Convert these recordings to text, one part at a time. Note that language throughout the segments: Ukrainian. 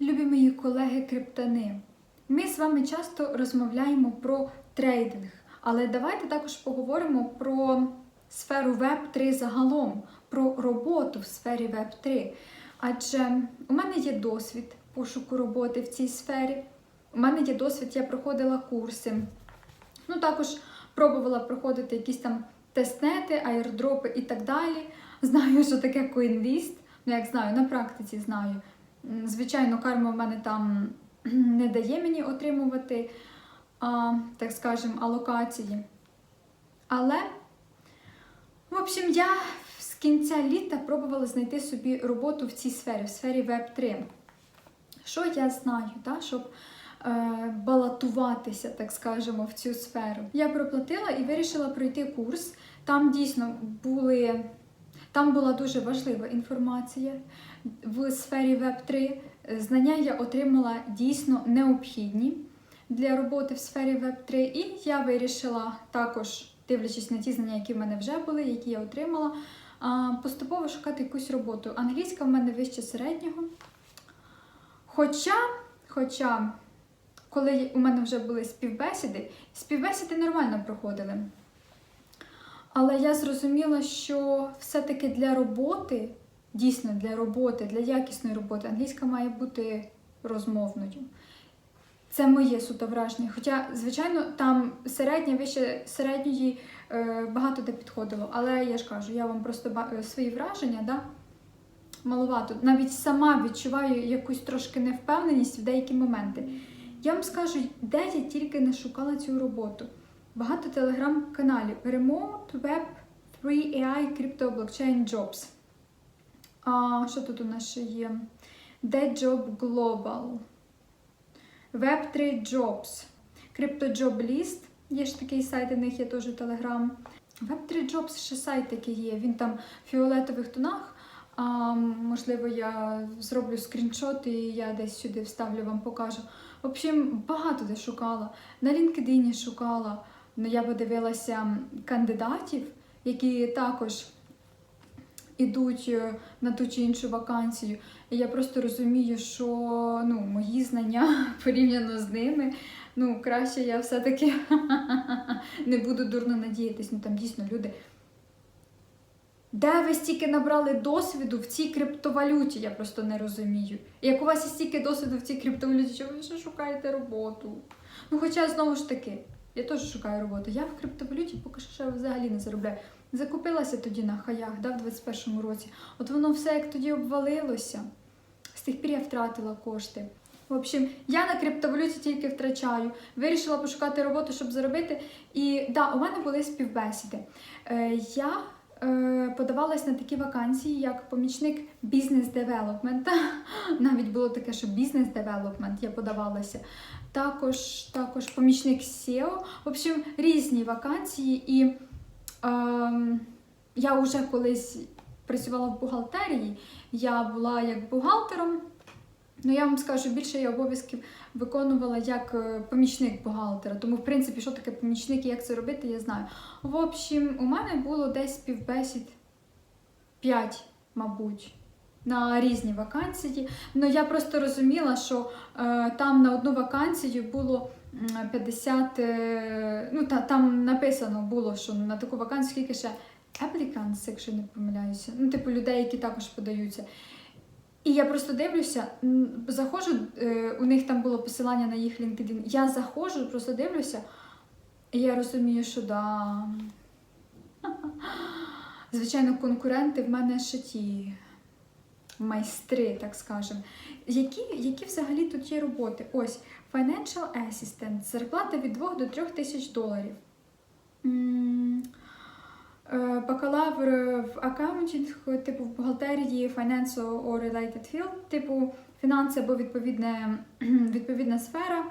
Любі мої колеги криптани, ми з вами часто розмовляємо про трейдинг, але давайте також поговоримо про сферу Web3 загалом, про роботу в сфері Web3. Адже у мене є досвід пошуку роботи в цій сфері. У мене є досвід, я проходила курси. Ну, також пробувала проходити якісь там тестнети, айрдропи і так далі. Знаю, що таке CoinList. Ну, як знаю, на практиці знаю. Звичайно, карма в мене там не дає мені отримувати, а, так скажемо, алокації. Але, в общем, я з кінця літа пробувала знайти собі роботу в цій сфері, в сфері Web3. Що я знаю, та, щоб е, балотуватися, так скажемо, в цю сферу? Я проплатила і вирішила пройти курс. Там дійсно були. Там була дуже важлива інформація в сфері Web3. Знання я отримала дійсно необхідні для роботи в сфері Web3, і я вирішила також, дивлячись на ті знання, які в мене вже були, які я отримала, поступово шукати якусь роботу. Англійська в мене вище середнього. Хоча, хоча, коли у мене вже були співбесіди, співбесіди нормально проходили. Але я зрозуміла, що все-таки для роботи, дійсно для роботи, для якісної роботи, англійська має бути розмовною. Це моє суто враження. Хоча, звичайно, там середня, вище середньої е, багато де підходило. Але я ж кажу, я вам просто е, свої враження, да? маловато. Навіть сама відчуваю якусь трошки невпевненість в деякі моменти. Я вам скажу, де я тільки не шукала цю роботу. Багато телеграм-каналів. Remote Web 3 AI Crypto Blockchain Jobs. А що тут у нас ще є? Dead Job Global. Web3 Jobs. Crypto Job List. Є ж такий сайт, у них є теж Telegram. Web3 Jobs ще сайт такий є. Він там в фіолетових тонах. А, можливо, я зроблю скріншот і я десь сюди вставлю, вам покажу. В общем, багато де шукала. На LinkedIn шукала. Ну, я подивилася кандидатів, які також ідуть е, на ту чи іншу вакансію. І я просто розумію, що ну, мої знання порівняно з ними, ну, краще я все-таки не буду дурно надіятись. Ну там дійсно люди. Де ви стільки набрали досвіду в цій криптовалюті, я просто не розумію. Як у вас є стільки досвіду в цій криптовалюті, що ви ще шукаєте роботу? Ну, хоча знову ж таки, я теж шукаю роботу. Я в криптовалюті поки що взагалі не заробляю. Закупилася тоді на хаях да, в 21-му році. От воно все як тоді обвалилося. З тих пір я втратила кошти. В общем, я на криптовалюті тільки втрачаю. Вирішила пошукати роботу, щоб заробити. І да, у мене були співбесіди. Е, я подавалась на такі вакансії, як помічник бізнес-девелопмента. Навіть було таке, що бізнес-девелопмент я подавалася. Також, також помічник SEO. В общем, різні вакансії. І ем, я вже колись працювала в бухгалтерії, я була як бухгалтером. Ну, я вам скажу, більше я обов'язків виконувала як е, помічник бухгалтера. Тому, в принципі, що таке помічник і як це робити, я знаю. В общем, у мене було десь співбесід 5, мабуть, на різні вакансії. Ну, я просто розуміла, що е, там на одну вакансію було 50, е, ну, та, там написано було, що на таку вакансію скільки ще applicants, якщо не помиляюся. Ну, типу людей, які також подаються. І я просто дивлюся, заходжу, е, у них там було посилання на їх LinkedIn. Я заходжу, просто дивлюся, і я розумію, що да. Звичайно, конкуренти в мене ще ті майстри, так скажемо. Які, які взагалі тут є роботи? Ось Financial Assistant, зарплата від 2 до 3 тисяч доларів. Е, Бакалавр в аккаунтинг, типу в бухгалтерії, finance or related field, типу фінанси або відповідне, відповідна сфера.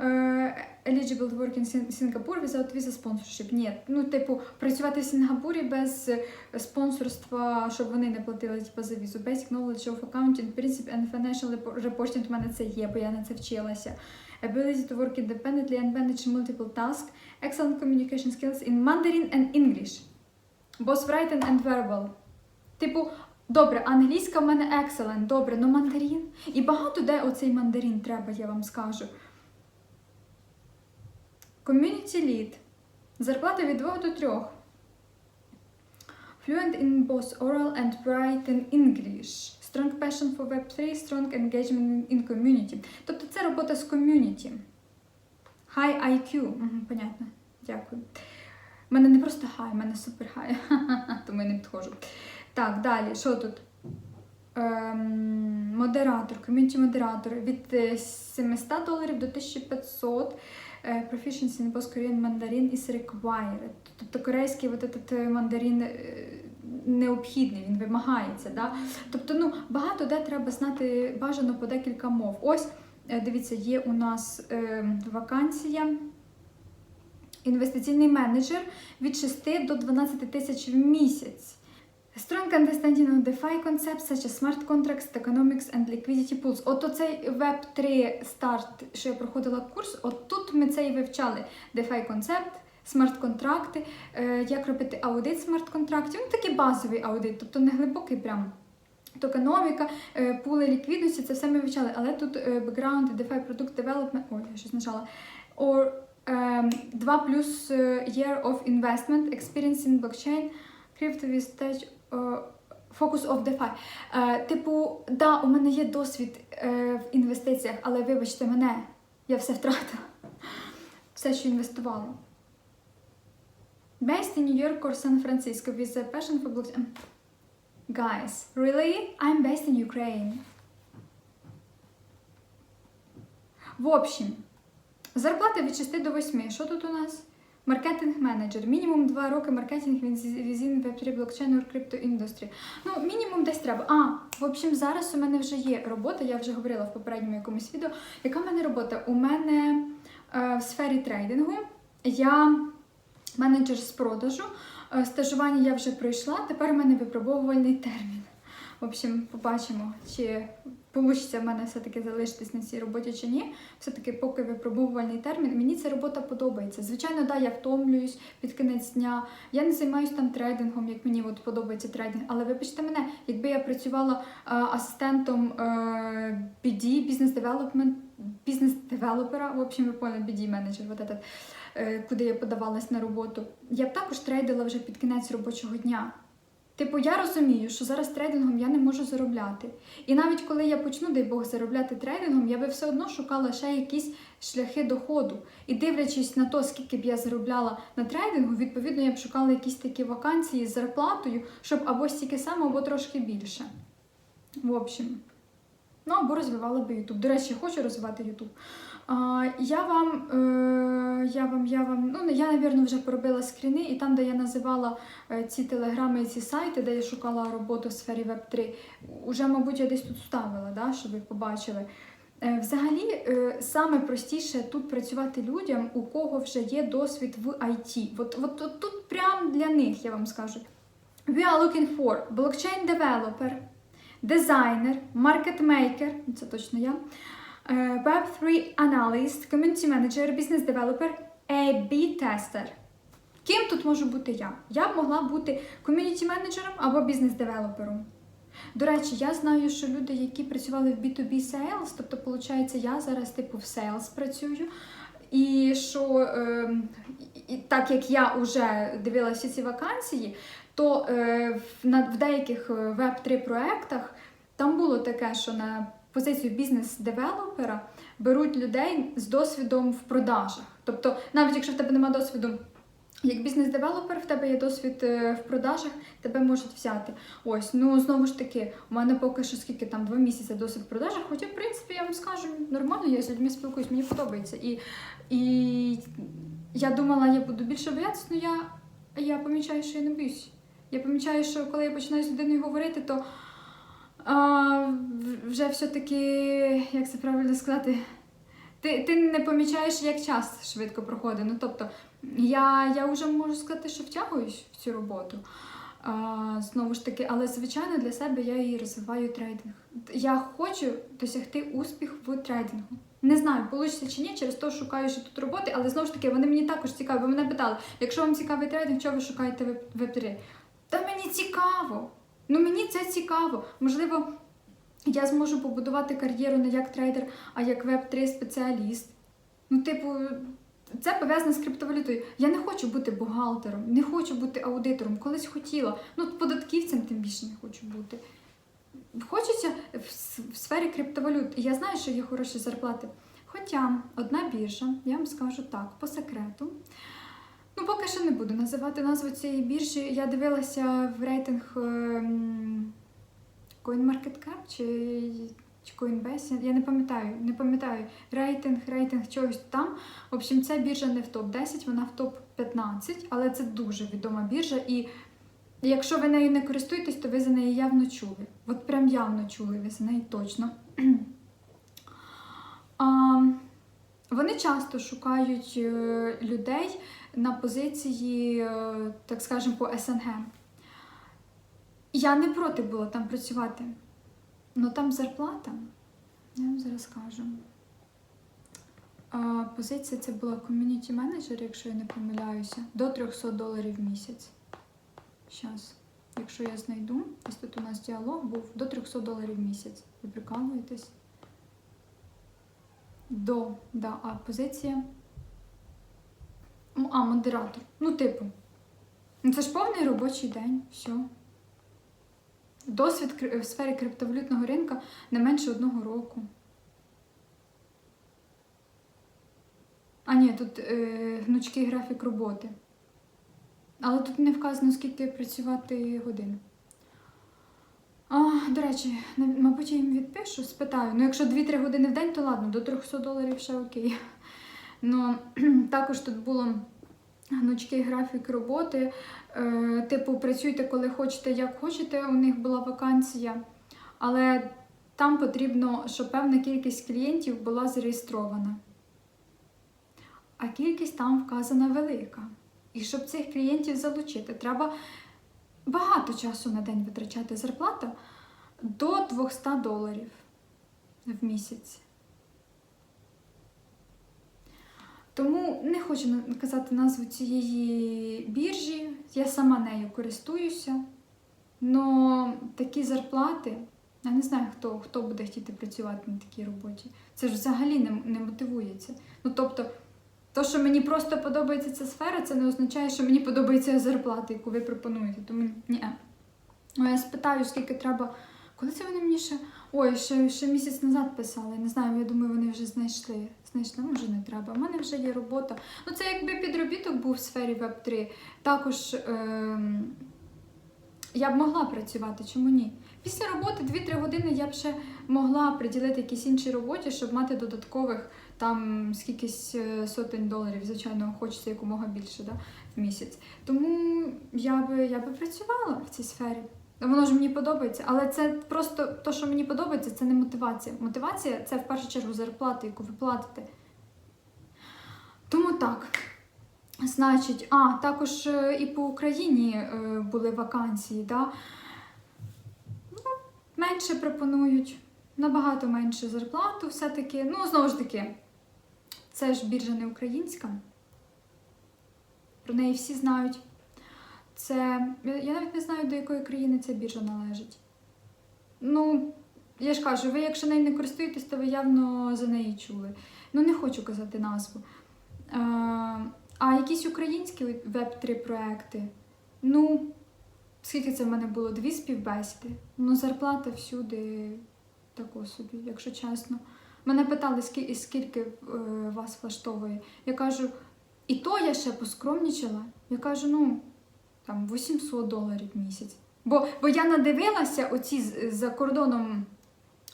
Е, Eligible to work in Sing- Singapore without visa sponsorship. Ні, ну, типу, працювати в Сінгапурі без е, спонсорства, щоб вони не платили типу, за візу. Basic knowledge of accounting, principle and financial reporting в мене це є, бо я на це вчилася. Ability to work independently and manage multiple tasks. Excellent communication skills in Mandarin and English. Both written and verbal. Типу, Добре, англійська в мене excellent, добре, ну мандарин. І багато де оцей мандарин треба, я вам скажу. Community lead. Зарплата від 2 до 3. Fluent in both oral and written English. Strong passion for Web3, strong engagement in community. Тобто це робота з ком'юніті. High IQ. Мгм, понятно. Дякую. У мене не просто high, у мене супер high. Тому я не підходжу. Так, далі, що тут? Ем, модератор, ком'юніті модератор від е, 700 доларів до 1500. Е, Proficiency in both Korean Mandarin is required. Тобто корейський от этот е, мандарин е, необхідний, він вимагається. Да? Тобто, ну, багато де треба знати бажано по декілька мов. Ось, е, дивіться, є у нас е, вакансія. Інвестиційний менеджер від 6 до 12 тисяч в місяць. Strong understanding of DeFi concepts such as smart contracts, tokenomics and liquidity pools. От оцей Web3 старт, що я проходила курс, от тут ми це і вивчали. DeFi концепт, смарт-контракти, е, як робити аудит смарт-контрактів. Ну такий базовий аудит, тобто не глибокий прям. Токеноміка, е, пули ліквідності, це все ми вивчали, але тут background, DeFi Product Development, ой, я щось нажала, or 2 плюс е, year of investment, experience in blockchain, crypto with е, focus of DeFi. Е, Типу, да, у мене є досвід е, в інвестиціях, але вибачте мене, я все втратила. Все, що інвестувала. Based in New York or San Francisco with a passion for blockchain. Guys, really? I'm based in Ukraine. В общем, зарплата від 6 до 8. Що тут у нас? Маркетинг менеджер. Мінімум 2 роки маркетинг візін Web3 блокчейн industry. Ну, мінімум десь треба. А, в общем, зараз у мене вже є робота, я вже говорила в попередньому якомусь відео. Яка в мене робота? У мене е, в сфері трейдингу. Я менеджер з продажу. Е, Стажування я вже пройшла, тепер у мене випробовувальний термін. В общем, побачимо, чи вийде в мене все-таки залишитись на цій роботі чи ні. Все-таки поки випробовувальний термін. Мені ця робота подобається. Звичайно, да, я втомлююсь під кінець дня. Я не займаюся там трейдингом, як мені от подобається трейдинг. Але вибачте мене, якби я працювала е, асистентом е, BD, бізнес-девелопмент, бізнес-девелопера, в общем, ви поняли, BD-менеджер, вот этот, е, куди я подавалась на роботу, я б також трейдила вже під кінець робочого дня. Типу, я розумію, що зараз трейдингом я не можу заробляти. І навіть коли я почну, дай Бог, заробляти трейдингом, я би все одно шукала ще якісь шляхи доходу. І дивлячись на те, скільки б я заробляла на трейдингу, відповідно, я б шукала якісь такі вакансії з зарплатою, щоб або стільки само, або трошки більше. В общем. Ну, або розвивала би Ютуб. До речі, хочу розвивати Ютуб. Я вам, е, я вам, я вам, ну я, напевно, вже поробила скріни, і там, де я називала е, ці телеграми і ці сайти, де я шукала роботу в сфері Web3, уже, мабуть, я десь тут ставила, да, щоб ви побачили. Е, Взагалі, саме простіше тут працювати людям, у кого вже є досвід в IT. От, от, от тут прям для них, я вам скажу. We are looking for blockchain developer, дизайнер, маркетмейкер, це точно я, Web3 analyst, community manager, business developer, A-B tester. Ким тут можу бути я? Я б могла бути ком'юніті менеджером або бізнес-девелопером. До речі, я знаю, що люди, які працювали в B2B sales, тобто, виходить, я зараз типу в sales працюю. І що е, і так як я вже дивилася ці вакансії, то е, в, на, в деяких веб-3 проєктах там було таке, що на позицію бізнес-девелопера беруть людей з досвідом в продажах. Тобто, навіть якщо в тебе немає досвіду як бізнес-девелопер, в тебе є досвід е, в продажах, тебе можуть взяти. Ось, ну знову ж таки, у мене поки що скільки там два місяці досвід в продажах, хоча, в принципі, я вам скажу, нормально, я з людьми спілкуюсь, мені подобається. І, і я думала, я буду більше боятися, але я, я помічаю, що я не боюсь. Я помічаю, що коли я починаю з людиною говорити, то а, вже все-таки, як це правильно сказати, ти, ти не помічаєш, як час швидко проходить. Ну, тобто, я, я вже можу сказати, що втягуюсь в цю роботу. А, знову ж таки, але звичайно для себе я і розвиваю трейдинг. Я хочу досягти успіх в трейдингу. Не знаю, вийде чи ні, через те шукаю ще тут роботи, але знову ж таки вони мені також цікаві. Ви мене питали, якщо вам цікавий трейдинг, чого ви шукаєте веб 3 Та мені цікаво. Ну мені це цікаво. Можливо, я зможу побудувати кар'єру не як трейдер, а як веб-3 спеціаліст. Ну, типу, це пов'язано з криптовалютою. Я не хочу бути бухгалтером, не хочу бути аудитором. Колись хотіла. Ну, податківцем тим більше не хочу бути. Хочеться в, сфері криптовалют. Я знаю, що є хороші зарплати. Хоча одна біржа, я вам скажу так, по секрету. Ну, поки що не буду називати назву цієї біржі. Я дивилася в рейтинг ем, CoinMarketCap чи, чи Coinbase, я не пам'ятаю, не пам'ятаю. Рейтинг, рейтинг чогось там. В общем, ця біржа не в топ-10, вона в топ-15, але це дуже відома біржа. І якщо ви нею не користуєтесь, то ви за неї явно чули. От прям явно чули ви за неї точно. А, вони часто шукають е, людей на позиції, е, так скажемо, по СНГ. Я не проти була там працювати. але там зарплата, я вам зараз скажу. Позиція це була ком'юніті менеджер, якщо я не помиляюся, до 300 доларів в місяць. Зараз, якщо я знайду, ось тут у нас діалог був до 300 доларів в місяць. Ви прикалуєтесь? До, да, а позиція. А, модератор. Ну, типу. Ну, це ж повний робочий день, все. Досвід в сфері криптовалютного ринка не менше одного року. А ні, тут е, гнучкий графік роботи. Але тут не вказано, скільки працювати годин. А, до речі, мабуть, я їм відпишу, спитаю. Ну, якщо 2-3 години в день, то ладно, до 300 доларів ще окей. Ну, також тут було гнучкий графік роботи. Е, типу, працюйте, коли хочете, як хочете. У них була вакансія, але там потрібно, щоб певна кількість клієнтів була зареєстрована. А кількість там вказана велика. І щоб цих клієнтів залучити, треба багато часу на день витрачати зарплата до 200 доларів в місяць. Тому не хочу казати назву цієї біржі, я сама нею користуюся. Но такі зарплати, я не знаю, хто, хто буде хотіти працювати на такій роботі. Це ж взагалі не, не мотивується. Ну тобто, то, що мені просто подобається ця сфера, це не означає, що мені подобається зарплата, яку ви пропонуєте. Тому ні. Ну, я спитаю, скільки треба. Коли це вони мені ще. Ой, ще, ще місяць назад писали. Не знаю, я думаю, вони вже знайшли. Знайшли, може не треба. У мене вже є робота. Ну, це якби підробіток був в сфері Web3. Також ем, я б могла працювати, чому ні? Після роботи 2-3 години я б ще могла приділити якійсь іншій роботі, щоб мати додаткових там скількись е, сотень доларів, звичайно, хочеться якомога більше да, в місяць. Тому я би, я би працювала в цій сфері. Воно ж мені подобається, але це просто то, що мені подобається, це не мотивація. Мотивація це в першу чергу зарплата, яку ви платите. Тому так. Значить, а також е, і по Україні е, були вакансії, да? ну, менше пропонують, набагато менше зарплату все-таки. Ну, знову ж таки, це ж біржа не українська. Про неї всі знають. Це. Я навіть не знаю, до якої країни ця біржа належить. Ну, я ж кажу, ви якщо нею не користуєтесь, то ви явно за неї чули. Ну, не хочу казати назву. Е, а якісь українські веб-3 проекти. Ну, скільки це в мене було? Дві співбесіди. Ну, зарплата всюди тако собі, якщо чесно. Мене питали, скільки, скільки е, вас влаштовує. Я кажу, і то я ще поскромнічала. Я кажу, ну, там 800 доларів в місяць. Бо, бо я надивилася оці за кордоном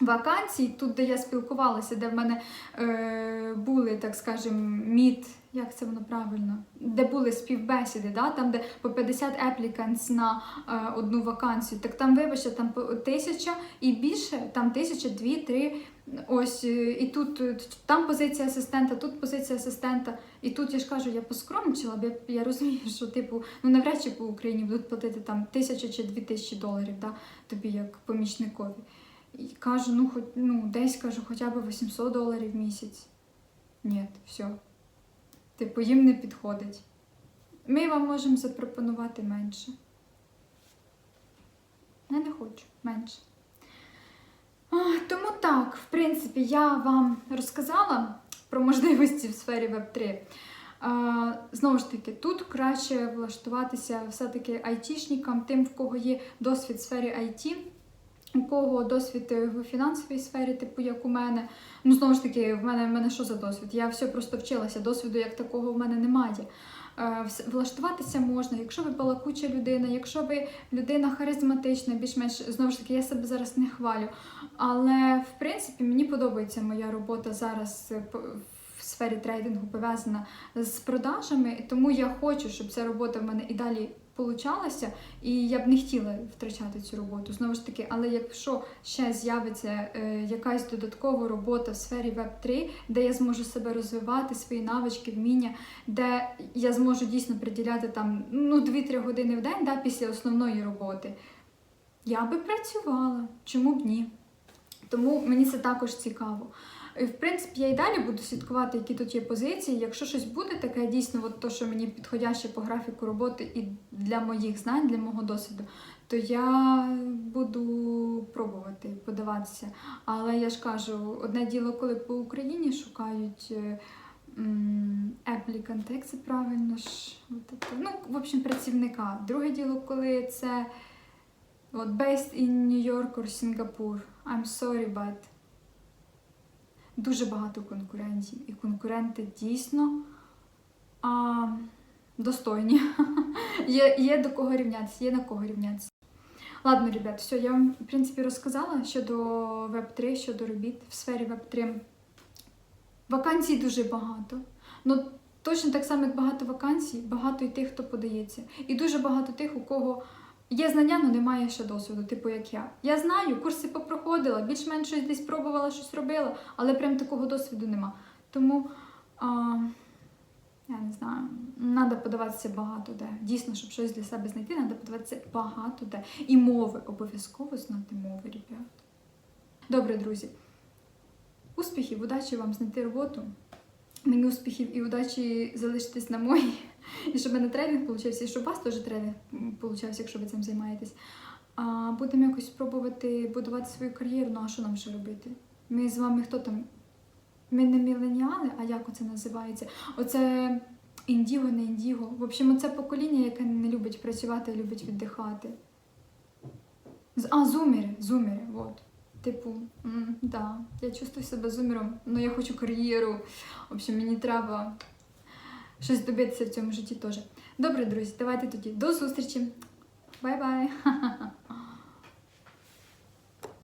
вакансій, тут, де я спілкувалася, де в мене е, були, так скажемо, мід, як це воно правильно, де були співбесіди, да? там, де по 50 applicants на е, одну вакансію, так там, вибачте, там тисяча і більше, там тисяча, дві, три. Ось е, і тут е, там позиція асистента, тут позиція асистента. І тут я ж кажу, я поскромничала, бо я, я розумію, що типу, ну навряд чи по Україні будуть платити там тисячу чи дві тисячі доларів, да, тобі як помічникові. І кажу, ну хоч ну десь кажу, хоча б 800 доларів в місяць. Ні, все. Типу, їм не підходить. Ми вам можемо запропонувати менше. Я не хочу менше. Тому так, в принципі, я вам розказала про можливості в сфері Web3. А, Знову ж таки, тут краще влаштуватися все-таки айтішникам, тим, в кого є досвід в сфері IT, у кого досвід е, в фінансовій сфері, типу як у мене. Ну, знову ж таки, в мене, в мене що за досвід? Я все просто вчилася, досвіду як такого в мене немає. Е, Влаштуватися можна, якщо ви балакуча людина, якщо ви людина харизматична, більш-менш знову ж таки, я себе зараз не хвалю. Але в принципі мені подобається моя робота зараз е, в сфері трейдингу пов'язана з продажами, тому я хочу, щоб ця робота в мене і далі получалася, і я б не хотіла втрачати цю роботу. Знову ж таки, але якщо ще з'явиться е, якась додаткова робота в сфері Web3, де я зможу себе розвивати, свої навички, вміння, де я зможу дійсно приділяти там ну 2-3 години в день да, після основної роботи, я би працювала. Чому б ні? Тому мені це також цікаво. В принципі, я і далі буду слідкувати, які тут є позиції. Якщо щось буде таке, дійсно, от то, що мені підходяще по графіку роботи і для моїх знань, для мого досвіду, то я буду пробувати подаватися. Але я ж кажу, одне діло, коли по Україні шукають е, applicant, як це правильно ж, ну, в общем, працівника. Друге діло, коли це от based in New York or Singapore. I'm sorry, but дуже багато конкурентів. І конкуренти дійсно а, достойні. є, є до кого рівнятися, є на кого рівнятися. Ладно, ребят, все, я вам, в принципі, розказала щодо Web3, щодо робіт в сфері Web3. Вакансій дуже багато. Ну, точно так само, як багато вакансій, багато і тих, хто подається. І дуже багато тих, у кого є знання, але немає ще досвіду, типу як я. Я знаю, курси попроходила, більш-менш щось десь пробувала, щось робила, але прям такого досвіду нема. Тому. А... Я не знаю, треба подаватися багато де. Дійсно, щоб щось для себе знайти, треба подаватися багато де. І мови, обов'язково знати мови, ребят. Добре, друзі. Успіхів, удачі вам знайти роботу. Мені успіхів і удачі залишитись на моїй. І щоб мене тренінг получився, і щоб у вас теж тренінг получався, якщо ви цим займаєтесь. А будемо якось спробувати будувати свою кар'єру, ну а що нам ще робити? Ми з вами хто там? Ми не міленіали, а як оце називається? Оце індіго, не індіго. В общем, це покоління, яке не любить працювати, а любить віддихати. А, зумери, зумери, от. Типу, да, я чувствую себе зумером, але я хочу кар'єру. В общем, мені треба щось добитися в цьому житті теж. Добре, друзі, давайте тоді до зустрічі. Бай-бай!